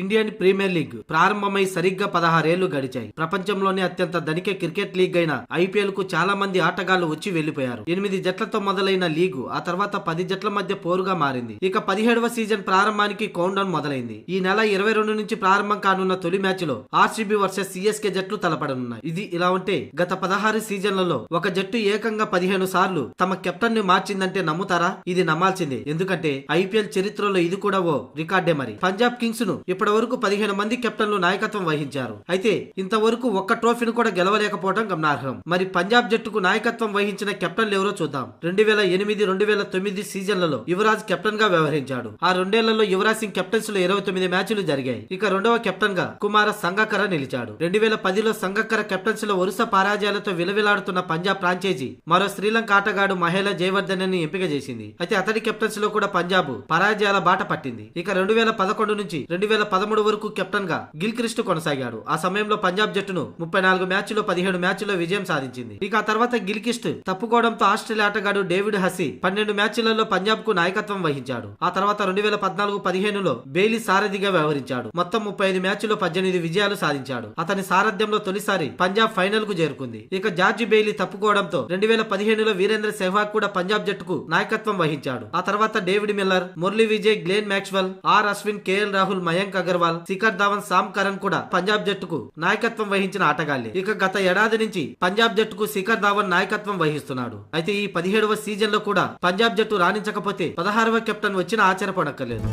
Indian premier league ప్రారంభమై సరిగ్గా పదహారేళ్ళు గడిచాయి. ప్రపంచంలోనే అత్యంత ధనిక క్రికెట్ లీగ్ అయిన ఐపీఎల్కు చాలా మంది ఆటగాళ్ళు వచ్చి వెళ్ళిపోయారు ఎనిమిది జట్లతో మొదలైన లీగు ఆ తర్వాత పది జట్ల మధ్య పోరుగా మారింది. ఇక పదిహేడవ సీజన్ ప్రారంభానికి కౌంట్ డౌన్ మొదలైంది. ఈ నెల ఇరవై రెండు నుంచి ప్రారంభం కానున్న తొలి మ్యాచ్లో ఆర్సీబీ వర్సెస్ సిఎస్కే జట్లు తలపడనున్నాయి. ఇది ఇలా ఉంటే గత పదహారు సీజన్లలో ఒక జట్టు ఏకంగా పదిహేను సార్లు తమ కెప్టెన్ని మార్చిందంటే నమ్ముతారా? ఇది నమ్మాల్సిందే. ఎందుకంటే ఐపీఎల్ చరిత్రలో ఇది కూడా ఓ రికార్డే మరి. పంజాబ్ కింగ్స్ను ఇప్పటి వరకు పదిహేను మంది కెప్టెన్లు నాయకత్వం వహించారు. అయితే ఇంతవరకు ఒక్క ట్రోఫీని కూడా గెలవలేకపోవడం గమనార్హం. మరి పంజాబ్ జట్టుకు నాయకత్వం వహించిన కెప్టెన్లు ఎవరో చూద్దాం. రెండు వేల ఎనిమిది రెండు వేల తొమ్మిది సీజన్లలో యువరాజ్ కెప్టెన్గా వ్యవహరించాడు. ఆ రెండేళ్ళలో యువరాజ్ సింగ్ కెప్టెన్స్లో ఇరవై తొమ్మిది మ్యాచ్లు జరిగాయి. ఇక రెండవ కెప్టెన్గా కుమార సంగకర నిలిచాడు. రెండు వేల పదిలో సంగక్కర కెప్టెన్స్లో వరుస పరాజయాలతో విలవిలాడుతున్న పంజాబ్ ఫ్రాంచైజీ మరో శ్రీలంక ఆటగాడు మహిళ జయవర్ధన్ని ఎంపిక చేసింది. అయితే అతడి కెప్టెన్స్లో కూడా పంజాబ్ పరాజయాల బాట పట్టింది. ఇక రెండు వేల పదకొండు నుంచి రెండు వేల పదమూడు వరకు కెప్టెన్గా గిల్ క్రిస్ట్ కొనసాగాడు ఆ సమయంలో పంజాబ్ జట్టును ముప్పై నాలుగు మ్యాచ్లో పదిహేడు మ్యాచ్లో విజయం సాధించింది. ఇక ఆ తర్వాత గిల్ క్రిస్ట్ తప్పుకోవడంతో ఆస్ట్రేలియా ఆటగాడు డేవిడ్ హసి పన్నెండు మ్యాచ్లలో పంజాబ్కు నాయకత్వం వహించాడు. ఆ తర్వాత రెండు వేల పద్నాలుగు పదిహేనులో బెయిలీ సారథిగా వ్యవహరించాడు. మొత్తం ముప్పై ఐదు మ్యాచ్లో పద్దెనిమిది విజయాలు సాధించాడు. అతని సారథ్యంలో తొలిసారి పంజాబ్ ఫైనల్కు చేరుకుంది. ఇక జార్జ్ బెయిలీ తప్పుకోవడంతో రెండు వేల పదిహేనులో వీరేంద్ర సెహ్వాగ్ కూడా పంజాబ్ జట్టుకు నాయకత్వం వహించాడు. ఆ తర్వాత David Miller Murali Vijay Glenn Maxwell R Ashwin KL Rahul Mayank Agarwal Shikhar Dhawan Sam Curran కూడా పంజాబ్ జట్టుకు నాయకత్వం వహించిన ఆటగాళ్ళే. ఇక గత ఏడాది నుంచి పంజాబ్ జట్టుకు శిఖర్ ధావన్ నాయకత్వం వహిస్తున్నాడు. అయితే ఈ పదిహేడవ సీజన్లో కూడా పంజాబ్ జట్టు రాణించకపోతే పదహారవ కెప్టెన్ వచ్చిన ఆశ్చర్యపడక్కర్లేదు.